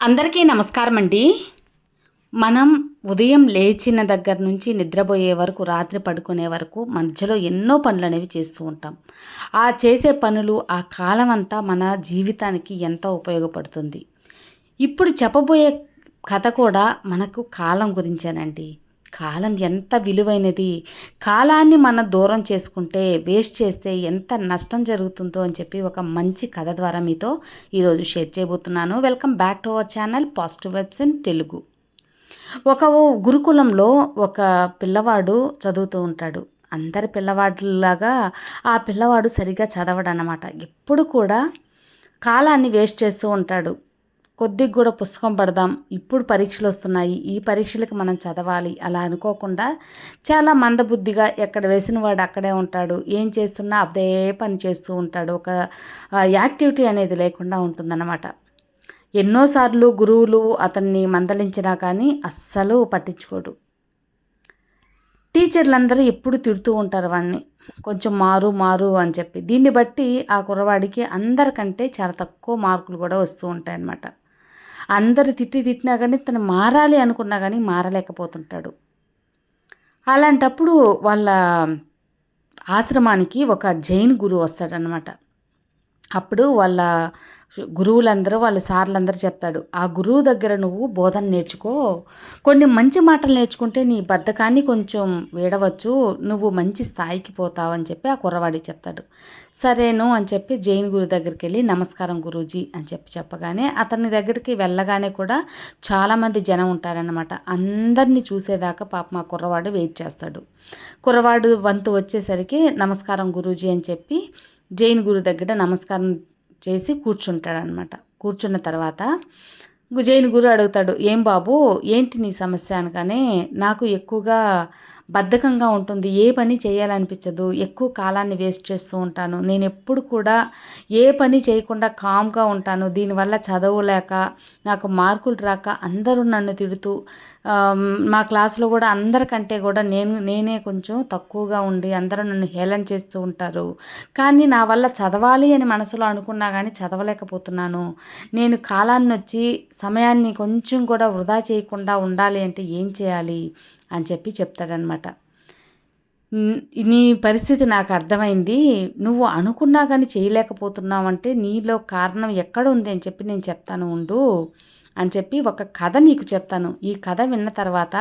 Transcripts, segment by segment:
అందరికీ నమస్కారం అండి మనం ఉదయం లేచిన దగ్గర నుంచి నిద్రపోయే వరకు రాత్రి పడుకునే వరకు మధ్యలో ఎన్నో పనులు అనేవి చేస్తూ ఉంటాం. ఆ చేసే పనులు ఆ కాలం అంతా మన జీవితానికి ఎంతో ఉపయోగపడుతుంది. ఇప్పుడు చెప్పబోయే కథ కూడా మనకు కాలం గురించేనండి. కాలం ఎంత విలువైనది? కాలాన్ని మనం దూరం చేసుకుంటే వేస్ట్ చేస్తే ఎంత నష్టం జరుగుతుందో అని చెప్పి ఒక మంచి కథ ద్వారా మీతో ఈరోజు షేర్ చేయబోతున్నాను. Welcome back to our channel positive vibes in Telugu. ఒక గురుకులంలో ఒక పిల్లవాడు చదువుతూ ఉంటాడు. అందరి పిల్లవాడిలాగా ఆ పిల్లవాడు సరిగ్గా చదవడు అన్నమాట ఎప్పుడు కూడా కాలాన్ని వేస్ట్ చేస్తూ ఉంటాడు. కొద్దిగా కూడా పుస్తకం పడదాం. ఇప్పుడు పరీక్షలు వస్తున్నాయి. ఈ పరీక్షలకు మనం చదవాలి. అలా అనుకోకుండా చాలా మందబుద్ధిగా ఎక్కడ వేసిన వాడు అక్కడే ఉంటాడు. ఏం చేస్తున్నా అదే పని చేస్తూ ఉంటాడు. ఒక యాక్టివిటీ అనేది లేకుండా ఉంటుందన్నమాట. ఎన్నోసార్లు గురువులు అతన్ని మందలించినా కానీ అస్సలు పట్టించుకోడు. టీచర్లందరూ ఎప్పుడు తిడుతూ ఉంటారు వాడిని కొంచెం మారు మారు అని చెప్పి. దీన్ని బట్టి ఆ కుర్రవాడికి అందరికంటే చాలా తక్కువ మార్కులు కూడా వస్తూ ఉంటాయన్నమాట. అందరు తిట్టి తిట్టినా కానీ తను మారాలి అనుకున్నా కానీ మారలేకపోతుంటాడు. అలాంటప్పుడు వాళ్ళ ఆశ్రమానికి ఒక జైన్ గురువు వస్తాడనమాట అప్పుడు వాళ్ళ గురువులందరూ వాళ్ళ సార్లందరూ చెప్తాడు ఆ గురువు దగ్గర నువ్వు బోధన నేర్చుకో. కొన్ని మంచి మాటలు నేర్చుకుంటే నీ బద్ధకాన్ని కొంచెం వేడవచ్చు. నువ్వు మంచి స్థాయికి పోతావు అని చెప్పి ఆ కుర్రవాడికి చెప్తాడు. సరేను అని చెప్పి జైన్ గురు దగ్గరికి వెళ్ళి నమస్కారం గురూజీ అని చెప్పి చెప్పగానే అతని దగ్గరికి వెళ్ళగానే కూడా చాలామంది జనం ఉంటారనమాట అందరినీ చూసేదాకా పాప మా కుర్రవాడు వెయిట్ చేస్తాడు. కుర్రవాడు వంతు వచ్చేసరికి నమస్కారం గురూజీ అని చెప్పి జైన్ గురు దగ్గర నమస్కారం చేసి కూర్చుంటాడనమాట కూర్చున్న తర్వాత జైన్ గురు అడుగుతాడు ఏం బాబు ఏంటి నీ సమస్య? అనగానే నాకు ఎక్కువగా బద్ధకంగా ఉంటుంది. ఏ పని చేయాలనిపించదు. ఎక్కువ కాలాన్ని వేస్ట్ చేస్తూ ఉంటాను. నేను ఎప్పుడు కూడా ఏ పని చేయకుండా కామ్గా ఉంటాను. దీనివల్ల చదవలేక నాకు మార్కులు రాక అందరూ నన్ను తిడుతూ మా క్లాస్లో కూడా అందరికంటే కూడా నేను నేనే కొంచెం తక్కువగా ఉండి అందరూ నన్ను హేళన చేస్తూ ఉంటారు. కానీ నా వల్ల చదవాలి అని మనసులో అనుకున్నా కానీ చదవలేకపోతున్నాను. నేను కాలాన్ని వచ్చి సమయాన్ని కొంచెం కూడా వృధా చేయకుండా ఉండాలి అంటే ఏం చేయాలి అని చెప్పి చెప్తాడనమాట నీ పరిస్థితి నాకు అర్థమైంది. నువ్వు అనుకున్నా కానీ చేయలేకపోతున్నావంటే నీలో కారణం ఎక్కడ ఉంది అని చెప్పి నేను చెప్తాను ఉండు. అని చెప్పి ఒక కథ నీకు చెప్తాను. ఈ కథ విన్న తర్వాత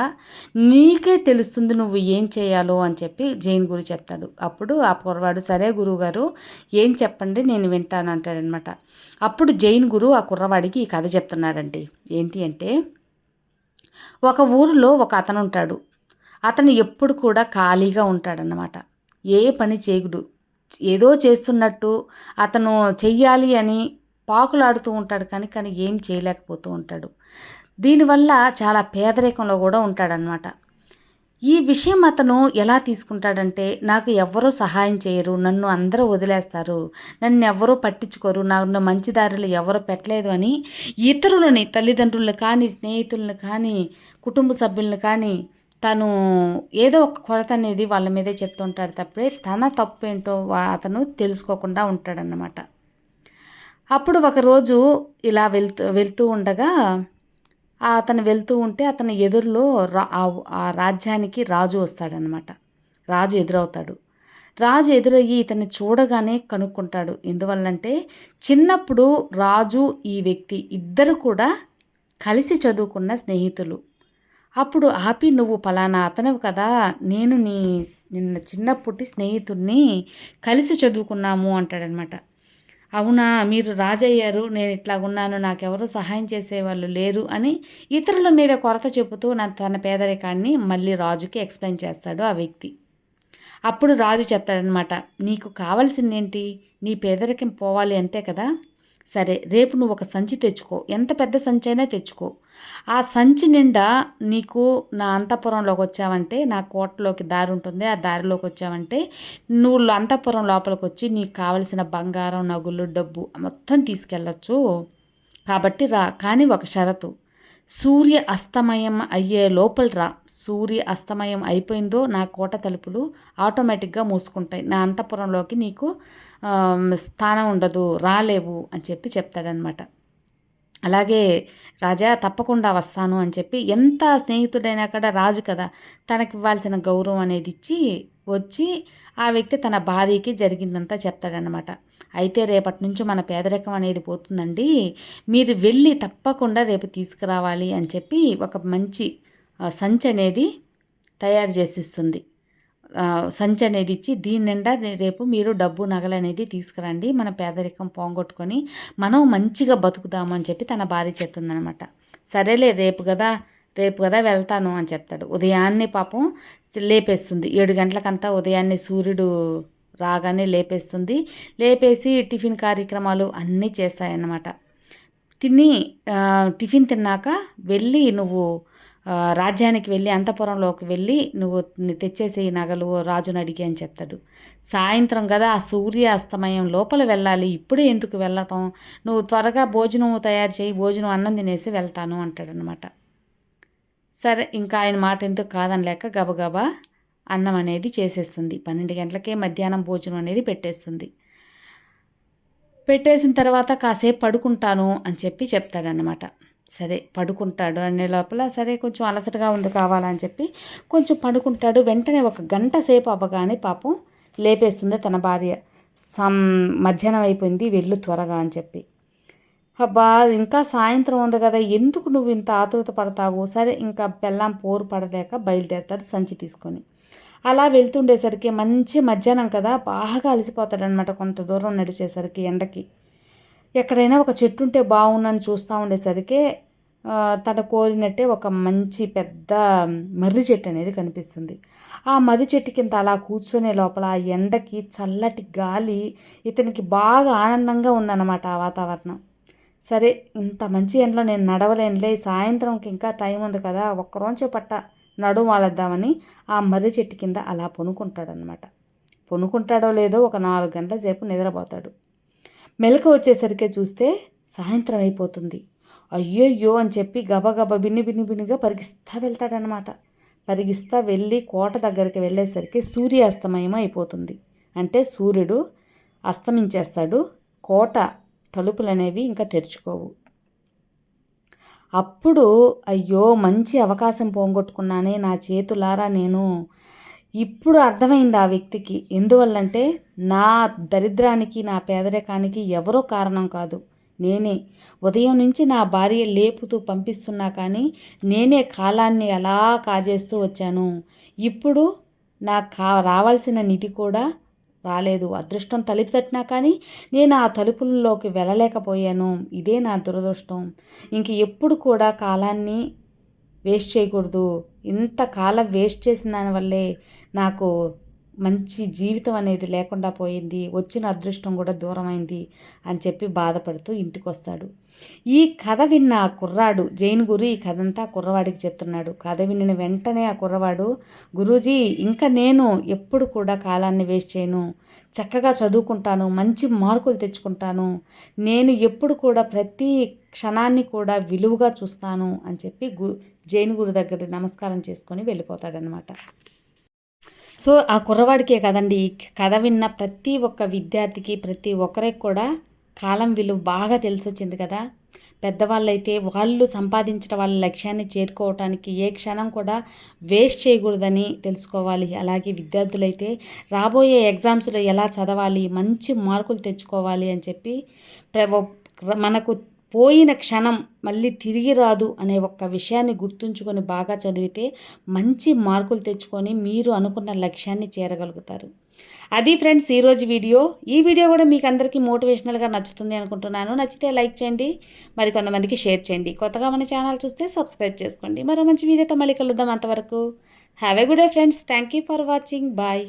నీకే తెలుస్తుంది నువ్వు ఏం చేయాలో అని చెప్పి జైన్ గురు చెప్తాడు. అప్పుడు ఆ కుర్రవాడు సరే గురువుగారు ఏం చెప్పండి నేను వింటాను అంటాడనమాట అప్పుడు జైన్ గురు ఆ కుర్రవాడికి ఈ కథ చెప్తున్నాడండి. ఏంటి అంటే ఒక ఊరిలో ఒక అతను ఉంటాడు. అతను ఎప్పుడు కూడా ఖాళీగా ఉంటాడనమాట ఏ పని చేయగుడు ఏదో చేస్తున్నట్టు అతను చెయ్యాలి అని పాకులాడుతూ ఉంటాడు కానీ కానీ ఏం చేయలేకపోతూ ఉంటాడు. దీనివల్ల చాలా పేదరికంలో కూడా ఉంటాడనమాట ఈ విషయం అతను ఎలా తీసుకుంటాడంటే నాకు ఎవ్వరూ సహాయం చేయరు నన్ను అందరూ వదిలేస్తారు నన్ను ఎవ్వరూ పట్టించుకోరు నన్ను మంచి దారిలో ఎవరు పెట్టలేదు అని ఇతరులని తల్లిదండ్రులను కానీ స్నేహితులను కానీ కుటుంబ సభ్యులను కానీ తను ఏదో ఒక కొరత అనేది వాళ్ళ మీదే చెప్తుంటాడు తప్పే తన తప్పు ఏంటో అతను తెలుసుకోకుండా ఉంటాడన్నమాట. అప్పుడు ఒకరోజు ఇలా వెళ్తూ వెళ్తూ ఉండగా అతను వెళ్తూ ఉంటే అతని ఎదురులో ఆ రాజ్యానికి రాజు వస్తాడనమాట. రాజు ఎదురవుతాడు. రాజు ఎదురయ్యి ఇతన్ని చూడగానే కనుక్కుంటాడు. ఎందువల్లంటే చిన్నప్పుడు రాజు ఈ వ్యక్తి ఇద్దరు కూడా కలిసి చదువుకున్న స్నేహితులు. అప్పుడు ఆపి నువ్వు పలానా అతనవు కదా నేను నీ నిన్న చిన్నప్పటి స్నేహితుడిని కలిసి చదువుకున్నాము అంటాడనమాట. అవునా మీరు రాజయ్యారు నేను ఇట్లా ఉన్నాను నాకెవరు సహాయం చేసేవాళ్ళు లేరు అని ఇతరుల మీద కొరత చెబుతూ నా తన పేదరికాన్ని మళ్ళీ రాజుకి ఎక్స్ప్లెయిన్ చేస్తాడు ఆ వ్యక్తి. అప్పుడు రాజు చెప్తాడనమాట నీకు కావాల్సిందేంటి? నీ పేదరికం పోవాలి అంతే కదా? సరే రేపు నువ్వు ఒక సంచి తెచ్చుకో. ఎంత పెద్ద సంచి అయినా తెచ్చుకో. ఆ సంచి నిండా నీకు నా అంతఃపురంలోకి వచ్చావంటే నా కోటలోకి దారి ఉంటుంది. ఆ దారిలోకి వచ్చావంటే నువ్వు అంతఃపురం లోపలికి వచ్చి నీకు కావలసిన బంగారం నగులు డబ్బు మొత్తం తీసుకెళ్ళచ్చు. కాబట్టి రా. కానీ ఒక షరతు. సూర్య అస్తమయం అయ్యే లోపల రా. సూర్య అస్తమయం అయిపోయిందో నా కోట తలుపులు ఆటోమేటిక్గా మూసుకుంటాయి. నా అంతఃపురంలోకి నీకు స్థానం ఉండదు. రాలేవు అని చెప్పి చెప్తాడనమాట అలాగే రాజా తప్పకుండా వస్తాను అని చెప్పి ఎంత స్నేహితుడైనా కూడా రాజు కదా తనకి ఇవ్వాల్సిన గౌరవం అనేది ఇచ్చి వచ్చి ఆ వ్యక్తి తన భార్యకి జరిగిందంతా చెప్తాడనమాట అయితే రేపటి నుంచి మన పేదరికం అనేది పోతుందండి. మీరు వెళ్ళి తప్పకుండా రేపు తీసుకురావాలి అని చెప్పి ఒక మంచి సంచి అనేది తయారు చేసిస్తుంది. సంచి అనేది ఇచ్చి దీని నిండా రేపు మీరు డబ్బు నగలు అనేది తీసుకురండి మన పేదరికం పోగొట్టుకొని మనం మంచిగా బతుకుదామని చెప్పి తన భార్య చెప్తుందనమాట సరేలే రేపు కదా రేపు కదా వెళ్తాను అని చెప్తాడు. ఉదయాన్నే పాపం లేపేస్తుంది. ఏడు గంటలకంతా ఉదయాన్నే సూర్యుడు రాగానే లేపేస్తుంది. లేపేసి టిఫిన్ కార్యక్రమాలు అన్నీ చేస్తాయన్నమాట. తిని టిఫిన్ తిన్నాక వెళ్ళి నువ్వు రాజ్యానికి వెళ్ళి అంతపురంలోకి వెళ్ళి నువ్వు తెచ్చేసే నగలు రాజుని అడిగి అని చెప్తాడు. సాయంత్రం కదా ఆ సూర్య అస్తమయం లోపల వెళ్ళాలి. ఇప్పుడే ఎందుకు వెళ్ళటం? నువ్వు త్వరగా భోజనం తయారు చేయి భోజనం అన్నం తినేసి వెళ్తాను అంటాడనమాట సరే ఇంకా ఆయన మాట ఎందుకు కాదని లేక గబగబా అన్నం అనేది చేసేస్తుంది. పన్నెండు గంటలకే మధ్యాహ్నం భోజనం అనేది పెట్టేస్తుంది. పెట్టేసిన తర్వాత కాసేపు పడుకుంటాను అని చెప్పి చెప్తాడనమాట సరే పడుకుంటాడు అనే లోపల సరే కొంచెం అలసటగా ఉంది కావాలని చెప్పి కొంచెం పడుకుంటాడు. వెంటనే ఒక గంట సేపు అవ్వగానే పాపం లేపేస్తుంది తన భార్య. సం మధ్యాహ్నం అయిపోయింది వెళ్ళు త్వరగా అని చెప్పి. అబ్బా ఇంకా సాయంత్రం ఉంది కదా ఎందుకు నువ్వు ఇంత ఆతృత పడతావు? సరే ఇంకా బెల్లం పోరు పడలేక బయలుదేరతాడు సంచి తీసుకొని. అలా వెళ్తుండేసరికి మంచి మధ్యాహ్నం కదా బాగా అలసిపోతాడనమాట కొంత దూరం నడిచేసరికి ఎండకి. ఎక్కడైనా ఒక చెట్టు ఉంటే బాగుందని చూస్తూ ఉండేసరికి తన కోరినట్టే ఒక మంచి పెద్ద మర్రి చెట్టు అనేది కనిపిస్తుంది. ఆ మర్రి చెట్టు కింద అలా కూర్చునే లోపల ఆ ఎండకి చల్లటి గాలి ఇతనికి బాగా ఆనందంగా ఉందన్నమాట ఆ వాతావరణం. సరే ఇంత మంచి ఎండలో నేను నడవలేనులే సాయంత్రంకి ఇంకా టైం ఉంది కదా ఒక్కరోంచే పట్ట నడు వాళ్ళద్దామని ఆ మర్రి చెట్టు కింద అలా పొనుకుంటాడనమాట పొనుకుంటాడో లేదో ఒక నాలుగు గంటల సేపు నిద్రపోతాడు. మెలక వచ్చేసరికి చూస్తే సాయంత్రం అయిపోతుంది. అయ్యోయ్యో అని చెప్పి గబగబ బిన్ని బిన్ని బిన్నిగా పరిగిస్తా వెళ్తాడనమాట పరిగిస్తా వెళ్ళి కోట దగ్గరికి వెళ్ళేసరికి సూర్యాస్తమయం అయిపోతుంది. అంటే సూర్యుడు అస్తమించేస్తాడు. కోట తలుపులు అనేవి ఇంకా తెరుచుకోవు. అప్పుడు అయ్యో మంచి అవకాశం పోగొట్టుకున్నానే నా చేతులారా నేను ఇప్పుడు అర్థమైంది ఆ వ్యక్తికి. ఎందువల్లంటే నా దరిద్రానికి నా పేదరికానికి ఎవరో కారణం కాదు. నేనే. ఉదయం నుంచి నా భార్య లేపుతూ పంపిస్తున్నా కానీ నేనే కాలాన్ని అలా కాజేస్తూ వచ్చాను. ఇప్పుడు నాకు కా రావాల్సిన నిధి కూడా రాలేదు. అదృష్టం తలుపు తట్టినా కానీ నేను ఆ తలుపుల్లోకి వెళ్ళలేకపోయాను. ఇదే నా దురదృష్టం. ఇంక ఎప్పుడు కూడా కాలాన్ని వేస్ట్ చేయకూడదు. ఇంత కాలం వేస్ట్ చేసిన దానివల్లే నాకు మంచి జీవితం అనేది లేకుండా పోయింది. వచ్చిన అదృష్టం కూడా దూరమైంది అని చెప్పి బాధపడుతూ ఇంటికి వస్తాడు ఈ కథ విన్న ఆ కుర్రాడు జైన్ గురు ఈ కథ అంతా కుర్రవాడికి చెప్తున్నాడు. కథ విన్న వెంటనే ఆ కుర్రవాడు గురూజీ ఇంకా నేను ఎప్పుడు కూడా కాలాన్ని వేస్ట్ చేయను. చక్కగా చదువుకుంటాను మంచి మార్కులు తెచ్చుకుంటాను. నేను ఎప్పుడు కూడా ప్రతి క్షణాన్ని కూడా విలువగా చూస్తాను అని చెప్పి గు జైన్ గురు దగ్గర నమస్కారం చేసుకొని వెళ్ళిపోతాడనమాట సో ఆ కుర్రవాడికే కదండి ఈ కథ విన్న ప్రతి ఒక్క విద్యార్థికి ప్రతి ఒక్కరికి కూడా కాలం విలువ బాగా తెలిసొచ్చింది కదా. పెద్దవాళ్ళైతే వాళ్ళు సంపాదించిన వాళ్ళ లక్ష్యాన్ని చేరుకోవటానికి ఏ క్షణం కూడా వేస్ట్ చేయకూడదని తెలుసుకోవాలి. అలాగే విద్యార్థులైతే రాబోయే ఎగ్జామ్స్లో ఎలా చదవాలి మంచి మార్కులు తెచ్చుకోవాలి అని చెప్పి మనకు పోయిన క్షణం మళ్ళీ తిరిగి రాదు అనే ఒక్క విషయాన్ని గుర్తుంచుకొని బాగా చదివితే మంచి మార్కులు తెచ్చుకొని మీరు అనుకున్న లక్ష్యాన్ని చేరగలుగుతారు. అది ఫ్రెండ్స్ ఈరోజు వీడియో. ఈ వీడియో కూడా మీకు అందరికీ మోటివేషనల్గా నచ్చుతుంది అనుకుంటున్నాను. నచ్చితే లైక్ చేయండి మరి కొంతమందికి షేర్ చేయండి. కొత్తగా మన ఛానల్ చూస్తే సబ్స్క్రైబ్ చేసుకోండి. మరో మంచి వీడియోతో మళ్ళీ కలుద్దాం అంతవరకు. Have a good day friends thank you for watching bye